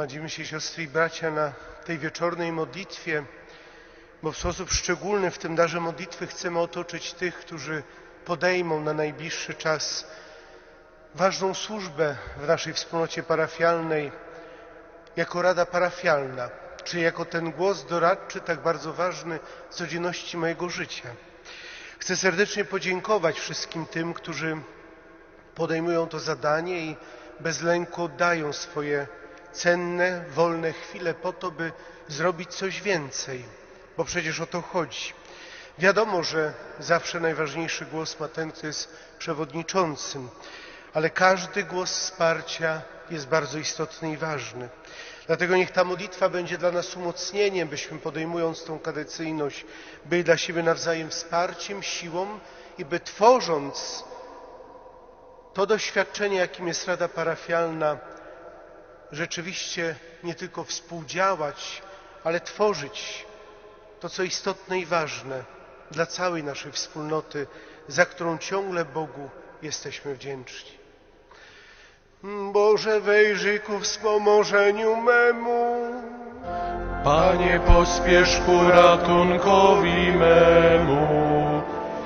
Gromadzimy się siostry i bracia na tej wieczornej modlitwie, bo w sposób szczególny w tym darze modlitwy chcemy otoczyć tych, którzy podejmą na najbliższy czas ważną służbę w naszej wspólnocie parafialnej jako Rada Parafialna, czy jako ten głos doradczy tak bardzo ważny w codzienności mojego życia. Chcę serdecznie podziękować wszystkim tym, którzy podejmują to zadanie i bez lęku oddają swoje cenne, wolne chwile po to, by zrobić coś więcej, bo przecież o to chodzi. Wiadomo, że zawsze najważniejszy głos ma ten, kto jest przewodniczącym, ale każdy głos wsparcia jest bardzo istotny i ważny. Dlatego niech ta modlitwa będzie dla nas umocnieniem, byśmy podejmując tą kadecyjność, byli dla siebie nawzajem wsparciem, siłą i by tworząc to doświadczenie, jakim jest Rada Parafialna, rzeczywiście nie tylko współdziałać, ale tworzyć to, co istotne i ważne dla całej naszej wspólnoty, za którą ciągle Bogu jesteśmy wdzięczni. Boże, wejrzyj ku wspomożeniu memu. Panie, pospiesz ku ratunkowi memu.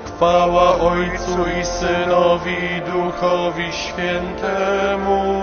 Chwała Ojcu i Synowi i Duchowi Świętemu,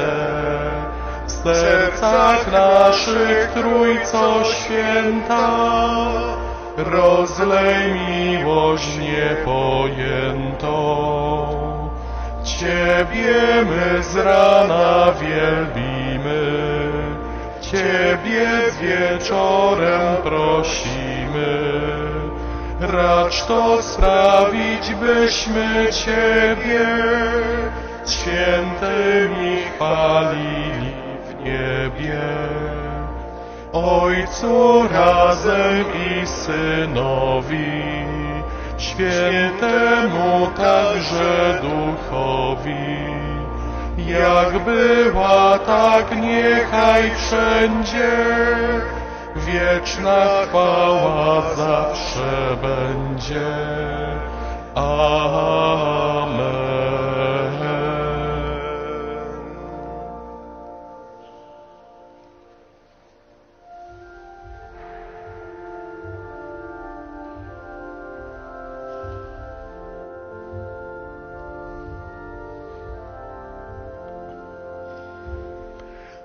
Wieczyste. W sercach naszych Trójco Święta, rozlej miłość niepojętą. Ciebie my z rana wielbimy, Ciebie wieczorem prosimy. Racz to sprawić, byśmy Ciebie świętymi chwalili w niebie. Ojcu razem i Synowi, Świętemu także Duchowi, jak była, tak niechaj wszędzie, wieczna chwała zawsze będzie. Amen.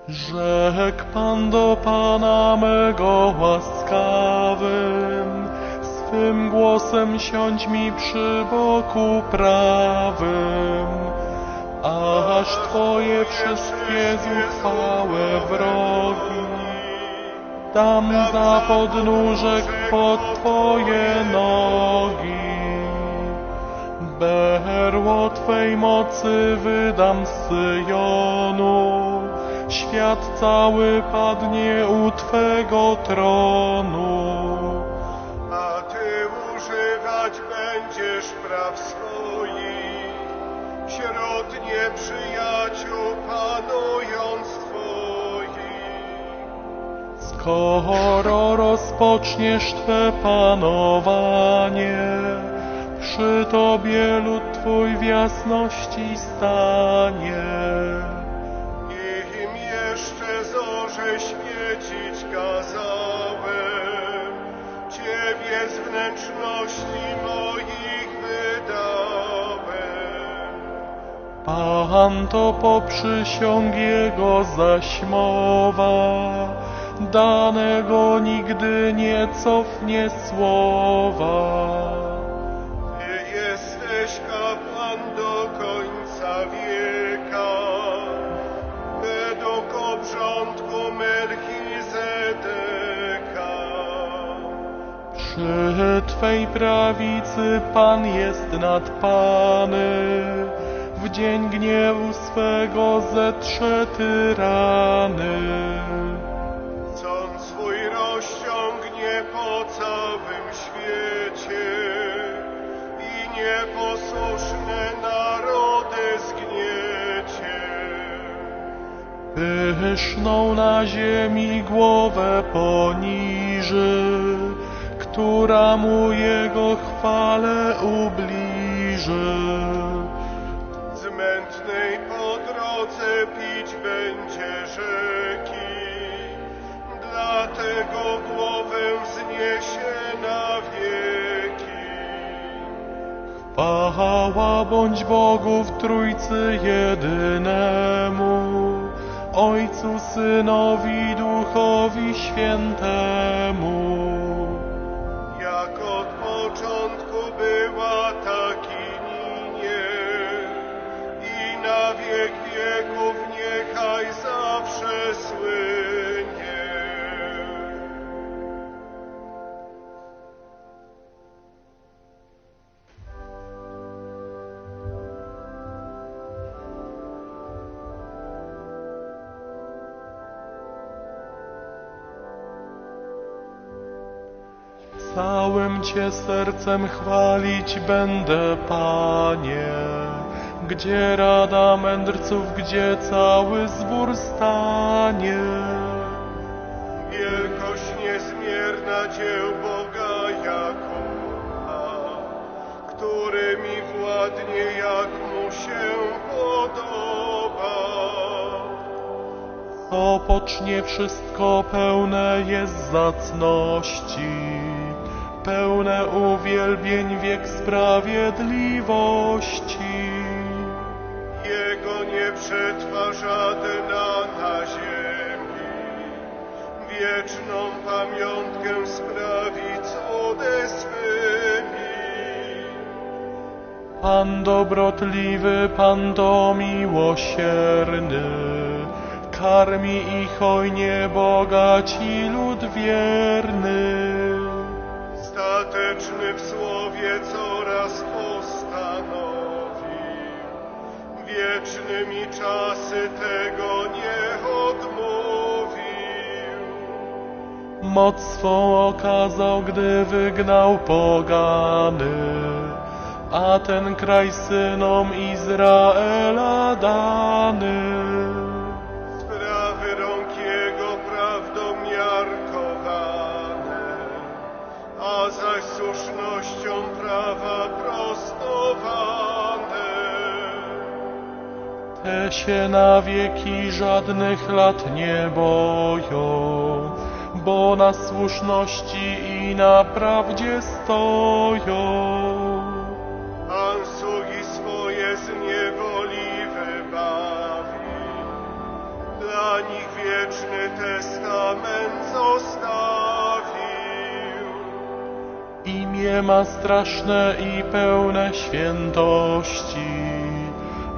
Rzekł Pan do Pana mego łaskawym, swym głosem siądź mi przy boku prawym, aż Twoje wszystkie zuchwałe wrogi dam za podnóżek pod Twoje nogi. Berło Twej mocy wydam z Syjonu, świat cały padnie u Twego tronu. A Ty używać będziesz praw swoich, wśród nieprzyjaciół panując Twoich. Skoro rozpoczniesz Twe panowanie, przy Tobie lud Twój w jasności stanie. Zorze świecić kazałem, Ciebie z wnętrzności moich wydałem. Pan to poprzysiąg Jego zaś mowa, danego nigdy nie cofnie słowa. Twej prawicy Pan jest nad Pany, w dzień gniewu swego zetrze tyrany. Sąd swój rozciągnie po całym świecie i nieposłuszne narody zgniecie. Pyszną na ziemi głowę poniży, która mu jego chwale ubliży. Z mętnej po drodze pić będzie rzeki, dlatego głowę wzniesie na wieki. Chwała bądź Bogu w Trójcy jedynemu, Ojcu, Synowi, Duchowi Świętemu. Całym Cię sercem chwalić będę, Panie, gdzie rada mędrców, gdzie cały zbór stanie. Wielkość niezmierna dzieł Boga Jakuba, który mi władnie jak mu się podoba. Co pocznie wszystko pełne jest zacności, pełne uwielbień wiek sprawiedliwości. Jego nie przetrwa żadna na ziemi, wieczną pamiątkę sprawi cudy swymi. Pan dobrotliwy, Pan to miłosierny, karmi i hojnie bogaci lud wierny. Stateczny w słowie coraz postanowi, wieczny mi czasy tego nie odmówił. Moc swą okazał, gdy wygnał pogany, a ten kraj synom Izraela dany. A zaś słusznością prawa prostowane. Te się na wieki żadnych lat nie boją, bo na słuszności i na prawdzie stoją. Ma straszne i pełne świętości,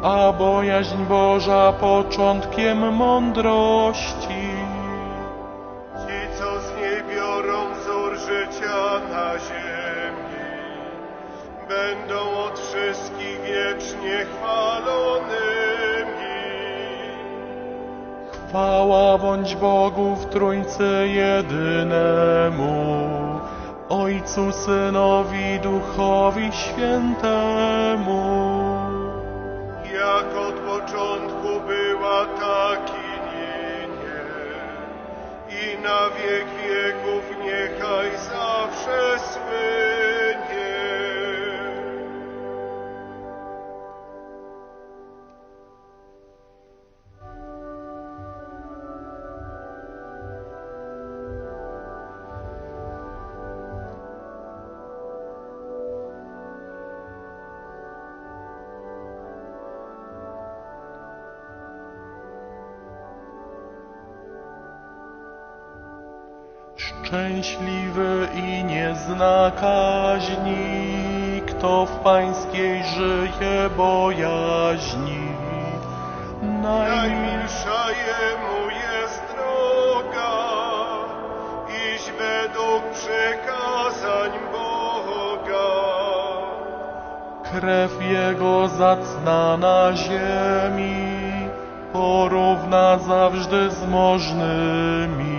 a bojaźń Boża początkiem mądrości. Ci, co z niej biorą wzór życia na ziemi, będą od wszystkich wiecznie chwalonymi. Chwała bądź Bogu w Trójcy jedynemu, Ojcu, Synowi, Duchowi Świętemu. Jak od początku była, tak i ninie, i na wiek wieków niechaj zawsze słynie. Zna kaźni, kto w pańskiej żyje bojaźni. Najmilsza Najmilsza jemu jest droga, iść według przykazań Boga. Krew Jego zacna na ziemi, porówna zawsze z możnymi.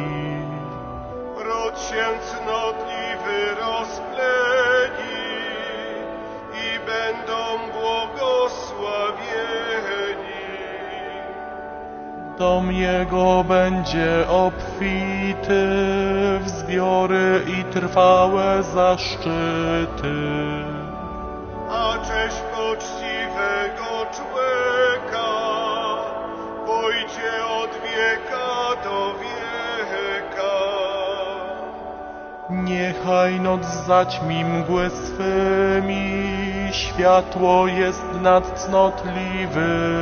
Błogosławieni. Dom Jego będzie obfity w zbiory i trwałe zaszczyty. A cześć poczciwego człowieka pójdzie od wieka do wieka. Niechaj noc zaćmi mgły swymi, światło jest nad cnotliwymi.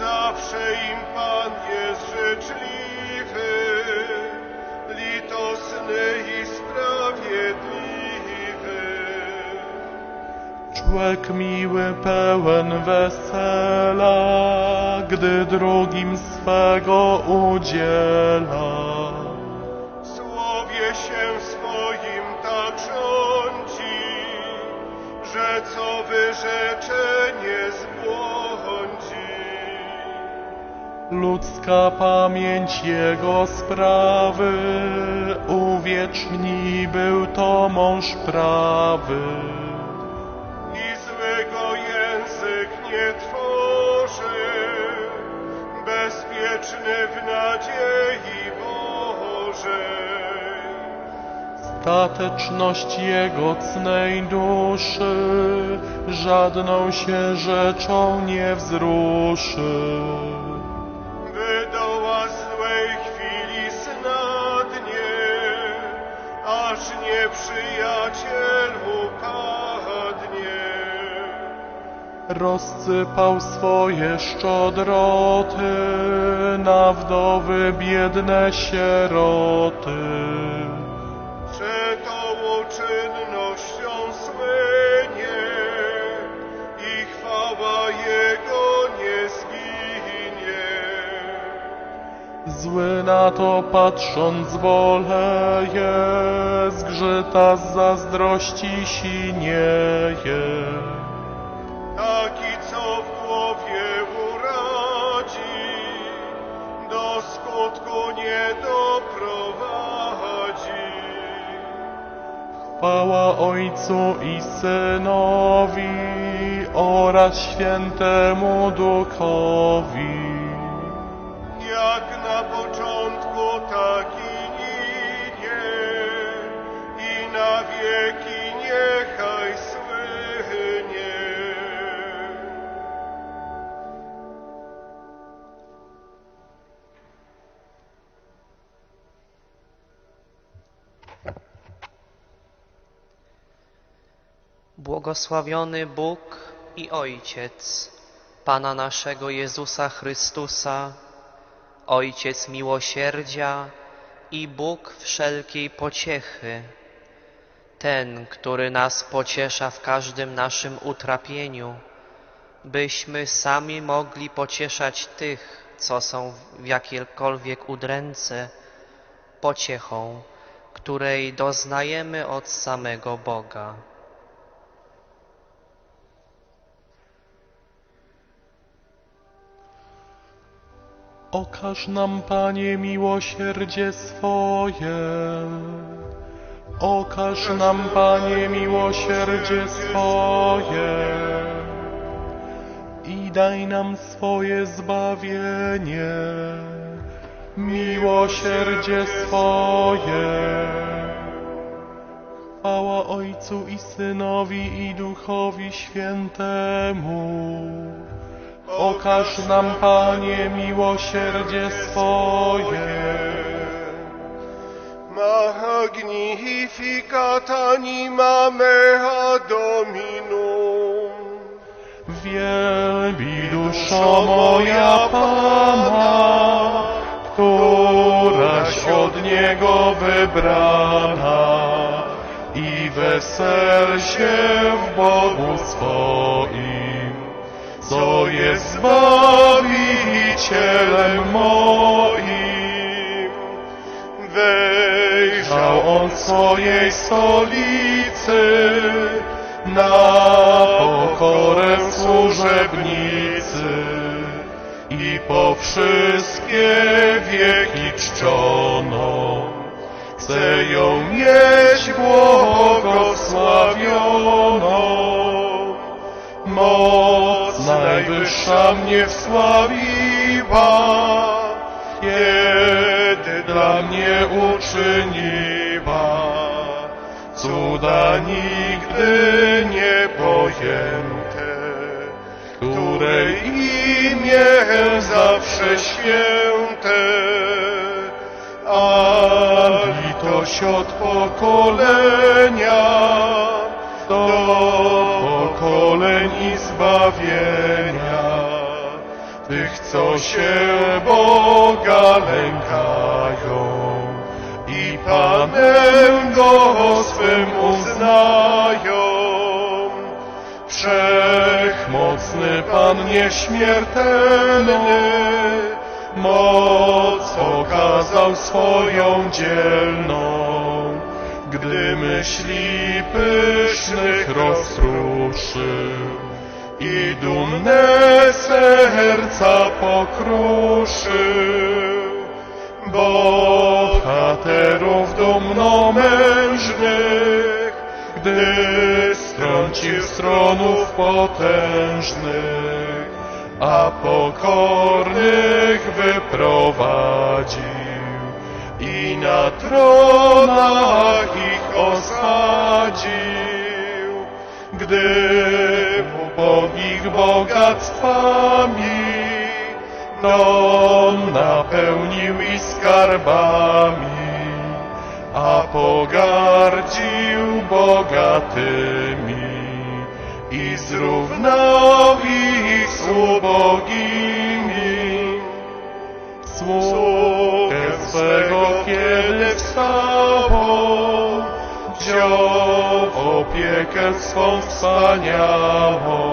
Zawsze im Pan jest życzliwy, litosny i sprawiedliwy. Człowiek miły pełen wesela, gdy drugim swego udziela. Wyrzeczenie zbłądzi. Ludzka pamięć jego sprawy, uwiecznij był to mąż prawy. I złego język nie tworzy, bezpieczny w nadziei Bożej. Stateczność jego cnej duszy żadną się rzeczą nie wzruszy. Wydoła złej chwili snadnie, aż nieprzyjaciel upadnie. Rozsypał swoje szczodroty na wdowy biedne sieroty. Zły na to patrząc boleje, zgrzyta z zazdrości sinieje. Taki, co w głowie uradzi, do skutku nie doprowadzi. Chwała Ojcu i Synowi oraz Świętemu Duchowi. Błogosławiony Bóg i Ojciec Pana naszego Jezusa Chrystusa, Ojciec miłosierdzia i Bóg wszelkiej pociechy, ten, który nas pociesza w każdym naszym utrapieniu, byśmy sami mogli pocieszać tych, co są w jakiejkolwiek udręce, pociechą, której doznajemy od samego Boga. Okaż nam, Panie, miłosierdzie swoje. Okaż nam, Panie, miłosierdzie swoje. I daj nam swoje zbawienie. Miłosierdzie swoje. Chwała Ojcu i Synowi i Duchowi Świętemu. Okaż nam, Panie, miłosierdzie swoje. Magnificat animame ad Dominum. Wielbi duszo moja Pana, któraś od Niego wybrana i wesel się w Bogu swoim, co jest Zbawicielem moim. Wejrzał On swojej stolicy, na pokorę służebnicy i po wszystkie wieki czczoną. Chcę ją mieć błogosławioną. Moc najwyższa mnie wsławiła, kiedy dla mnie uczyniła. Cuda nigdy nie pojęte, której imię zawsze święte, a litość od pokolenia do i zbawienia tych, co się Boga lękają i Panem Go swym uznają. Wszechmocny Pan nieśmiertelny, moc okazał swoją dzielną, gdy myśli pysznych rozruszył i dumne serca pokruszył. Bohaterów dumnomężnych, gdy strącił stronów potężnych, a pokornych wyprowadził i na tronach ich osadził. Gdy ubogich bogactwami dom napełnił i skarbami, a pogardził bogatymi i zrównał ich z ubogimi. Sługę swego wstało, wziął opiekę swą wspaniałą.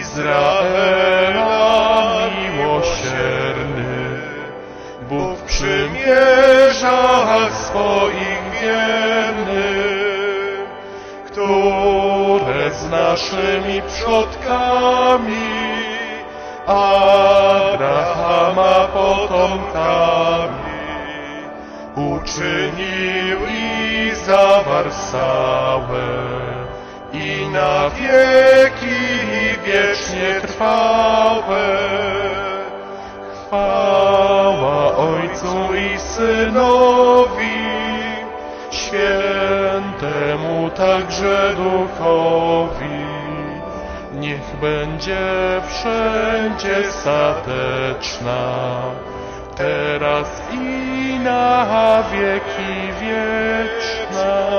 Izraela miłosierny, Bóg w przymierzach swoich wierny, które z naszymi przodkami Abrahama potomkami uczynił i zawarł stałe i na wieki wiecznie trwałe. Chwała Ojcu i Synowi, Świętemu także Duchowi. Niech będzie wszędzie stateczna, teraz i na wieki wieczna.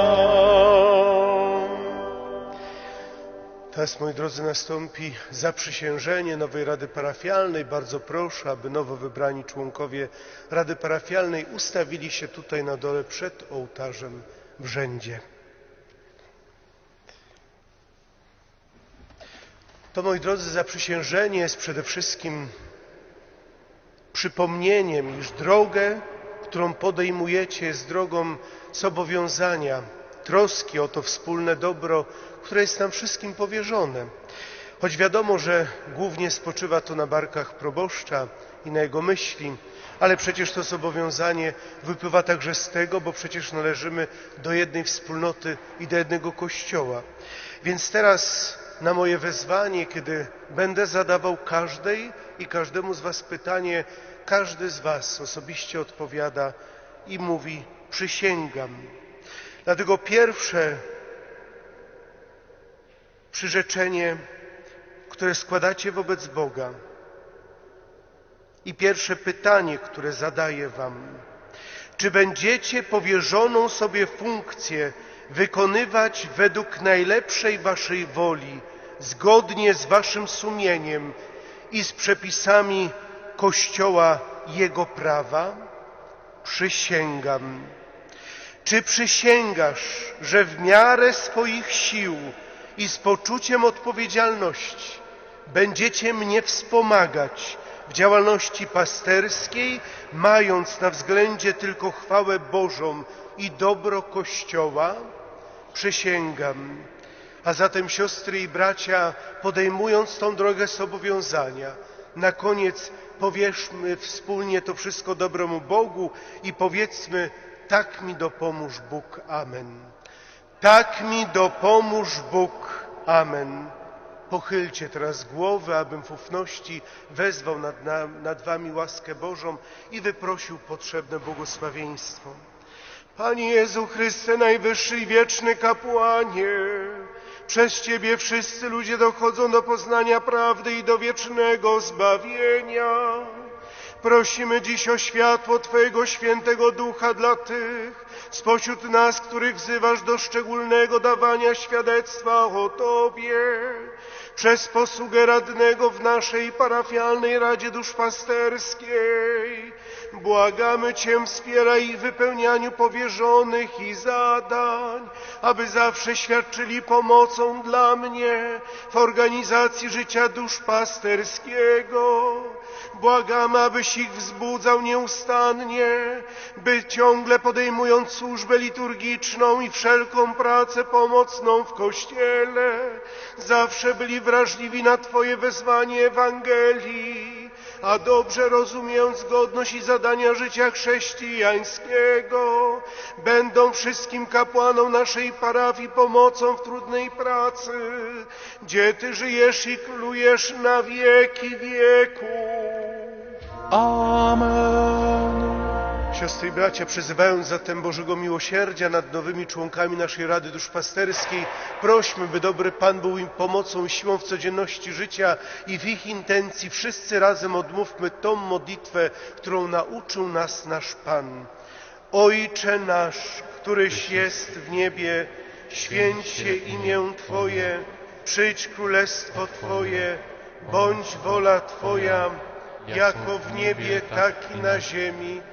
Teraz, moi drodzy, nastąpi zaprzysiężenie nowej Rady Parafialnej. Bardzo proszę, aby nowo wybrani członkowie Rady Parafialnej ustawili się tutaj na dole przed ołtarzem w rzędzie. To, moi drodzy, zaprzysiężenie jest przede wszystkim przypomnieniem, iż drogę, którą podejmujecie, jest drogą zobowiązania, troski o to wspólne dobro, które jest nam wszystkim powierzone. Choć wiadomo, że głównie spoczywa to na barkach proboszcza i na jego myśli, ale przecież to zobowiązanie wypływa także z tego, bo przecież należymy do jednej wspólnoty i do jednego kościoła. Więc teraz na moje wezwanie, kiedy będę zadawał każdej i każdemu z Was pytanie, każdy z Was osobiście odpowiada i mówi: Przysięgam. Dlatego pierwsze przyrzeczenie, które składacie wobec Boga i pierwsze pytanie, które zadaję Wam, czy będziecie powierzoną sobie funkcję wykonywać według najlepszej Waszej woli, zgodnie z Waszym sumieniem i z przepisami Kościoła Jego prawa? Przysięgam. Czy przysięgasz, że w miarę swoich sił i z poczuciem odpowiedzialności będziecie mnie wspomagać w działalności pasterskiej, mając na względzie tylko chwałę Bożą i dobro Kościoła? Przysięgam. A zatem siostry i bracia, podejmując tą drogę zobowiązania, na koniec powierzmy wspólnie to wszystko dobremu Bogu i powiedzmy, tak mi dopomóż Bóg. Amen. Tak mi dopomóż Bóg. Amen. Pochylcie teraz głowy, abym w ufności wezwał nad, na, nad wami łaskę Bożą i wyprosił potrzebne błogosławieństwo. Panie Jezu Chryste, najwyższy i wieczny kapłanie, przez Ciebie wszyscy ludzie dochodzą do poznania prawdy i do wiecznego zbawienia. Prosimy dziś o światło Twojego świętego ducha dla tych spośród nas, których wzywasz do szczególnego dawania świadectwa o Tobie. Przez posługę radnego w naszej parafialnej Radzie Duszpasterskiej błagamy Cię, wspieraj w wypełnianiu powierzonych i zadań, aby zawsze świadczyli pomocą dla mnie w organizacji życia duszpasterskiego. Błagamy, abyś ich wzbudzał nieustannie, by ciągle podejmując służbę liturgiczną i wszelką pracę pomocną w Kościele, zawsze byli wrażliwi na Twoje wezwanie Ewangelii, a dobrze rozumiejąc godność i zadania życia chrześcijańskiego, będą wszystkim kapłanom naszej parafii pomocą w trudnej pracy, gdzie Ty żyjesz i królujesz na wieki wieków. Amen. Siostry i bracia, przyzywając zatem Bożego Miłosierdzia nad nowymi członkami naszej Rady Duszpasterskiej, prośmy, by dobry Pan był im pomocą i siłą w codzienności życia i w ich intencji wszyscy razem odmówmy tą modlitwę, którą nauczył nas nasz Pan. Ojcze nasz, któryś jest w niebie, święć się imię Twoje, przyjdź królestwo Twoje, bądź wola Twoja, jako w niebie, tak i na ziemi.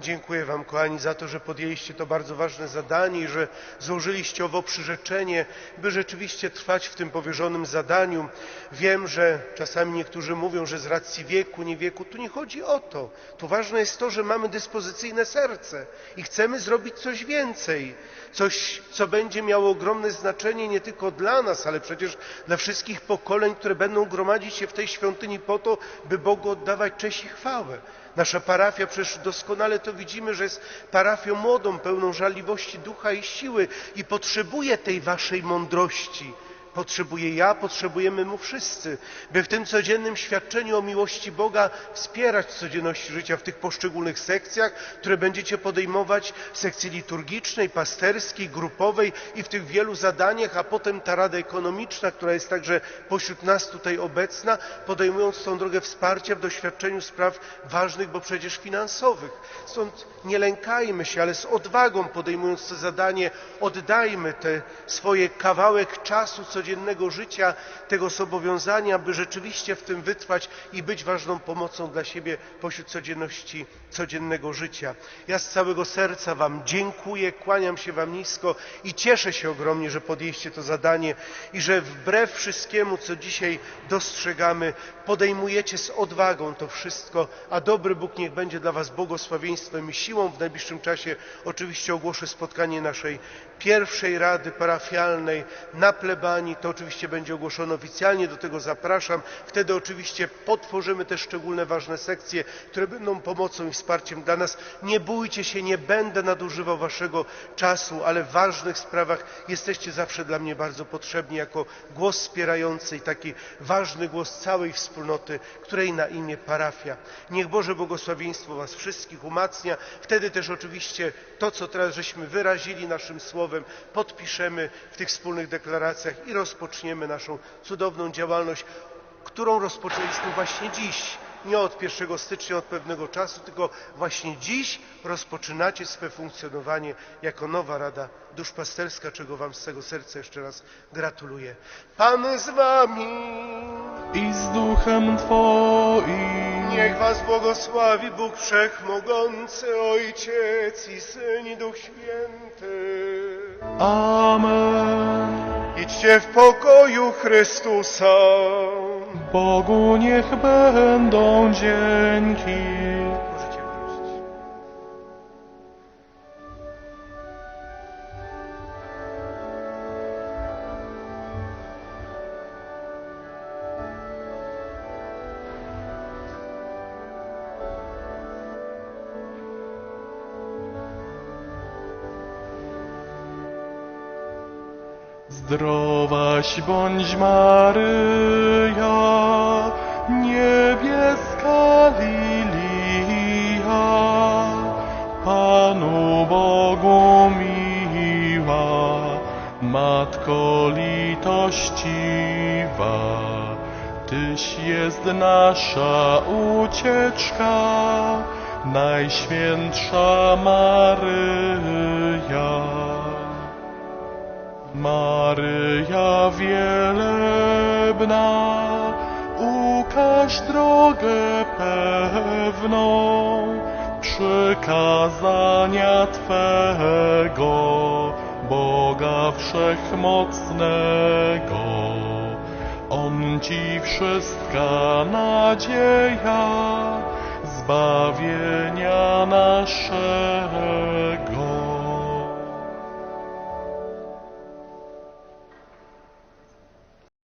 Dziękuję Wam, kochani, za to, że podjęliście to bardzo ważne zadanie i że złożyliście owo przyrzeczenie, by rzeczywiście trwać w tym powierzonym zadaniu. Wiem, że czasami niektórzy mówią, że z racji wieku, nie wieku, tu nie chodzi o to. Tu ważne jest to, że mamy dyspozycyjne serce i chcemy zrobić coś więcej. Coś, co będzie miało ogromne znaczenie nie tylko dla nas, ale przecież dla wszystkich pokoleń, które będą gromadzić się w tej świątyni po to, by Bogu oddawać cześć i chwałę. Nasza parafia, przecież doskonale to widzimy, że jest parafią młodą, pełną żarliwości ducha i siły i potrzebuje tej waszej mądrości. Potrzebuję ja, potrzebujemy mu wszyscy, by w tym codziennym świadczeniu o miłości Boga wspierać codzienność życia w tych poszczególnych sekcjach, które będziecie podejmować w sekcji liturgicznej, pasterskiej, grupowej i w tych wielu zadaniach, a potem ta Rada Ekonomiczna, która jest także pośród nas tutaj obecna, podejmując tą drogę wsparcia w doświadczeniu spraw ważnych, bo przecież finansowych. Stąd nie lękajmy się, ale z odwagą podejmując to zadanie, oddajmy te swoje kawałek czasu codziennego życia, tego zobowiązania, by rzeczywiście w tym wytrwać i być ważną pomocą dla siebie pośród codzienności, codziennego życia. Ja z całego serca Wam dziękuję, kłaniam się Wam nisko i cieszę się ogromnie, że podjęliście to zadanie i że wbrew wszystkiemu, co dzisiaj dostrzegamy, podejmujecie z odwagą to wszystko, a dobry Bóg niech będzie dla Was błogosławieństwem i siłą. W najbliższym czasie oczywiście ogłoszę spotkanie naszej pierwszej Rady Parafialnej na plebanii. To oczywiście będzie ogłoszone oficjalnie, do tego zapraszam. Wtedy oczywiście potworzymy te szczególne, ważne sekcje, które będą pomocą i wsparciem dla nas. Nie bójcie się, nie będę nadużywał Waszego czasu, ale w ważnych sprawach jesteście zawsze dla mnie bardzo potrzebni jako głos wspierający i taki ważny głos całej wspólnoty, której na imię parafia. Niech Boże błogosławieństwo Was wszystkich umacnia. Wtedy też oczywiście to, co teraz żeśmy wyrazili naszym słowem, podpiszemy w tych wspólnych deklaracjach i rozpoczniemy naszą cudowną działalność, którą rozpoczęliśmy właśnie dziś nie od 1 stycznia, od pewnego czasu, tylko właśnie dziś rozpoczynacie swe funkcjonowanie jako nowa Rada Duszpasterska, czego Wam z całego serca jeszcze raz gratuluję. Pan z Wami! i z duchem Twoim. Niech Was błogosławi Bóg Wszechmogący, Ojciec i Syn i Duch Święty. Amen. Idźcie w pokoju Chrystusa. Bogu niech będą dzięki. Zdrowaś bądź Maryja, niebieska lilia, Panu Bogu miła, Matko litościwa, Tyś jest nasza ucieczka, Najświętsza Maryja. Maryja wielebna, ukaż drogę pewną przykazania Twego, Boga Wszechmocnego. On Ci wszystka nadzieja, zbawienia naszego.